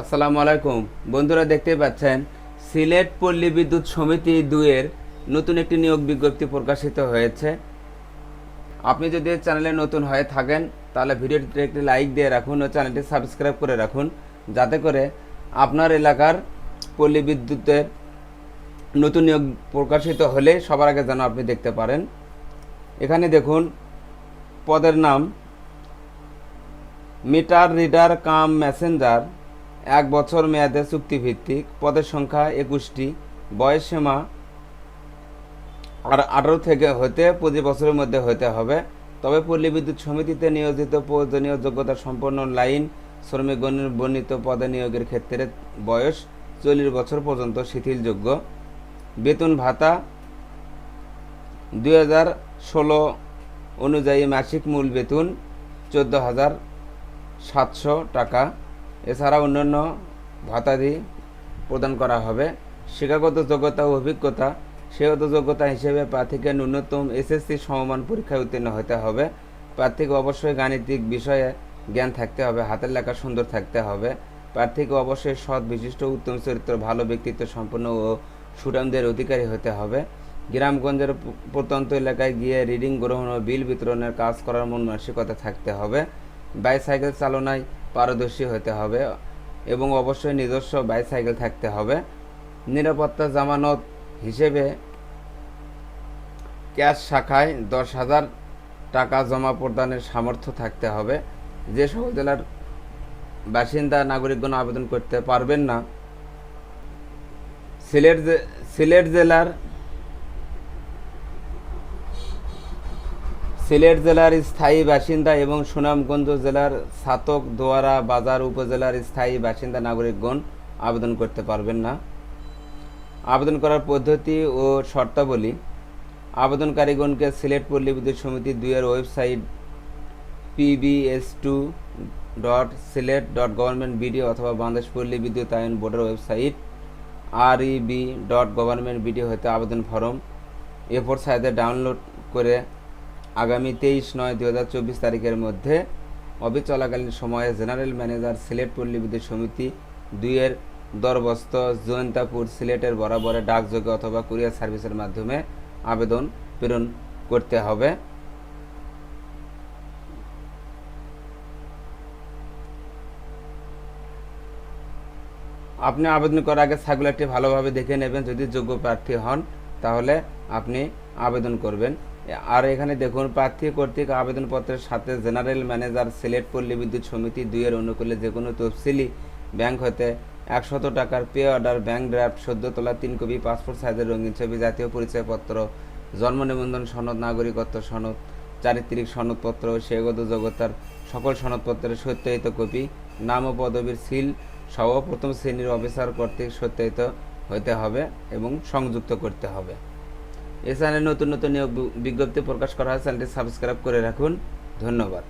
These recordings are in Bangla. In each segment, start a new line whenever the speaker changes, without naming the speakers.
আসসালামু আলাইকুম। বন্ধুরা দেখতে পাচ্ছেন, সিলেট পল্লী বিদ্যুৎ সমিতি দুয়ের নতুন একটি নিয়োগ বিজ্ঞপ্তি প্রকাশিত হয়েছে। আপনি যদি চ্যানেলে নতুন হয়ে থাকেন, তাহলে ভিডিওটিতে একটি লাইক দিয়ে রাখুন ও চ্যানেলটি সাবস্ক্রাইব করে রাখুন, যাতে করে আপনার এলাকার পল্লী বিদ্যুতের নতুন নিয়োগ প্রকাশিত হলে সবার আগে যেন আপনি দেখতে পারেন। এখানে দেখুন, পদের নাম মিটার রিডার কাম মেসেঞ্জার এক বছর মেয়াদে চুক্তিভিত্তিক পদের সংখ্যা একুশটি। বয়স সীমা আর আঠারো থেকে হতে পঁচিশ বছরের মধ্যে হতে হবে। তবে পল্লী বিদ্যুৎ সমিতিতে নিয়োজিত প্রয়োজনীয় যোগ্যতা সম্পন্ন লাইন শ্রমিক গণের বর্ণিত পদে নিয়োগের ক্ষেত্রে বয়স চল্লিশ বছর পর্যন্ত শিথিলযোগ্য। বেতন ভাতা দুই হাজার ষোলো অনুযায়ী মাসিক মূল বেতন চোদ্দ হাজার সাতশো টাকা। এছাড়া অন্যান্য ভাতাদি প্রদান করা হবে। শিক্ষাগত যোগ্যতা ও অভিজ্ঞতা সেগত যোগ্যতা হিসেবে প্রার্থীকে ন্যূনতম এসএসসি সমমান পরীক্ষায় উত্তীর্ণ হতে হবে। প্রার্থীকে অবশ্যই গাণিতিক বিষয়ে জ্ঞান থাকতে হবে, হাতের লেখা সুন্দর থাকতে হবে। প্রার্থীকে অবশ্যই সৎ, বিশিষ্ট, উত্তম চরিত্র, ভালো ব্যক্তিত্ব সম্পন্ন ও সুরামদের অধিকারী হতে হবে। গ্রামগঞ্জের প্রত্যন্ত এলাকায় গিয়ে রিডিং, গ্রহণ ও বিল বিতরণের কাজ করার মন মানসিকতা থাকতে হবে। বাইসাইকেল চালনায় পারদর্শী হতে হবে এবং অবশ্যই নিজস্ব বাইসাইকেল থাকতে হবে। নিরাপত্তা জামানত হিসেবে ক্যাশ শাখায় দশ হাজার টাকা জমা প্রদানের সামর্থ্য থাকতে হবে। যে সকল জেলার বাসিন্দা নাগরিকগণ আবেদন করতে পারবেন না, সিলেট সিলেট জেলার সিলেট জেলার স্থায়ী বাসিন্দা এবং সুনামগঞ্জ জেলার ছাতক দোয়ারা বাজার উপজেলার স্থায়ী বাসিন্দা নাগরিকগণ আবেদন করতে পারবেন না। আবেদন করার পদ্ধতি ও শর্তাবলী আবেদনকারীগণকে সিলেট পল্লী বিদ্যুৎ সমিতি দুইয়ের website PBS two dot Sylhet dot government BD অথবা বাংলাদেশ পল্লী বিদ্যুৎ আইন বোর্ডের website R EB dot government BD হতে আবেদন ফর্ম। এ ফোর সাইজে ডাউনলোড করে আগামী তেইশ নয় দু হাজার চব্বিশ তারিখের মধ্যে অবিচলাকালীন সময়ে জেনারেল ম্যানেজার সিলেট পল্লী বিদ্যুৎ সমিতি দুইয়ের দরবস্ত জয়ন্তাপুর সিলেটের বরাবরে ডাকযোগে অথবা কুরিয়ার সার্ভিসের মাধ্যমে আবেদন প্রেরণ করতে হবে। আপনি আবেদন করার আগে সার্কুলারটি ভালোভাবে দেখে নেবেন, যদি যোগ্য প্রার্থী হন, তাহলে আপনি আবেদন করবেন। আর এখানে দেখুন, প্রার্থী কর্তৃক আবেদনপত্রের সাথে জেনারেল ম্যানেজার, সিলেট পল্লী বিদ্যুৎ সমিতি দুইয়ের অনুকূলে যে কোনো তফসিলি ব্যাংক হতে একশত টাকার পে অর্ডার, ব্যাংক ড্রাফট সদ্য তোলা তিন কপি, পাসপোর্ট সাইজের রঙিন ছবি, জাতীয় পরিচয়পত্র, জন্ম নিবন্ধন সনদ, নাগরিকত্ব সনদ, চারিত্রিক সনদপত্র সেগত জগতার সকল সনদপত্রের সত্যায়িত কপি, নাম ও পদবীর সিল সহ প্রথম শ্রেণির অফিসার কর্তৃক সত্যায়িত হতে হবে এবং সংযুক্ত করতে হবে। এ চ্যানেলে নতুন নতুন নিয়োগ বিজ্ঞপ্তি প্রকাশ করা হয় চ্যানেলটি সাবস্ক্রাইব করে রাখুন। ধন্যবাদ।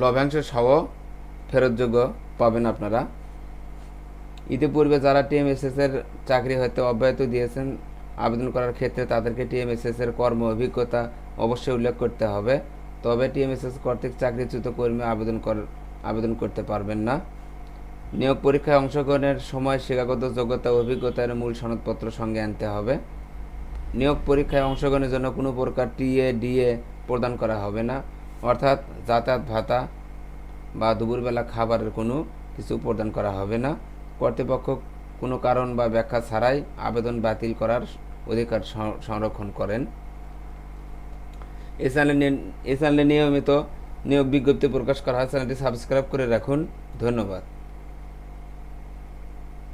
লভ্যাংশ সহ ফেরতযোগ্য পাবেন আপনারা। ইতিপূর্বে যারা টিএমএসএস এর চাকরি হতে অব্যাহত দিয়েছেন, আবেদন করার ক্ষেত্রে তাদেরকে টিএমএসএস এর কর্ম অভিজ্ঞতা অবশ্যই উল্লেখ করতে হবে। তবে টিএমএসএস কর্তৃক চাকরিচ্যুত কর্মী আবেদন কর, আবেদন করতে পারবেন না। নিয়োগ পরীক্ষায় অংশগ্রহণের সময় শিক্ষাগত যোগ্যতা, অভিজ্ঞতার মূল সনদপত্র সঙ্গে আনতে হবে। নিয়োগ পরীক্ষায় অংশগ্রহণের জন্য কোনো প্রকার টিএ ডিএ প্রদান করা হবে না। অর্থাৎ যাতায়াত ভাতা বা দুপুরবেলা খাবারের কোনো কিছু প্রদান করা হবে না। কর্তৃপক্ষ কোনো কারণ বা ব্যাখ্যা ছাড়াই আবেদন বাতিল করার অধিকার সংরক্ষণ করেন। এ চ্যানেলে নিয়মিত নিয়োগ বিজ্ঞপ্তি প্রকাশ করা হয়। চ্যানেলটি সাবস্ক্রাইব করে রাখুন। ধন্যবাদ।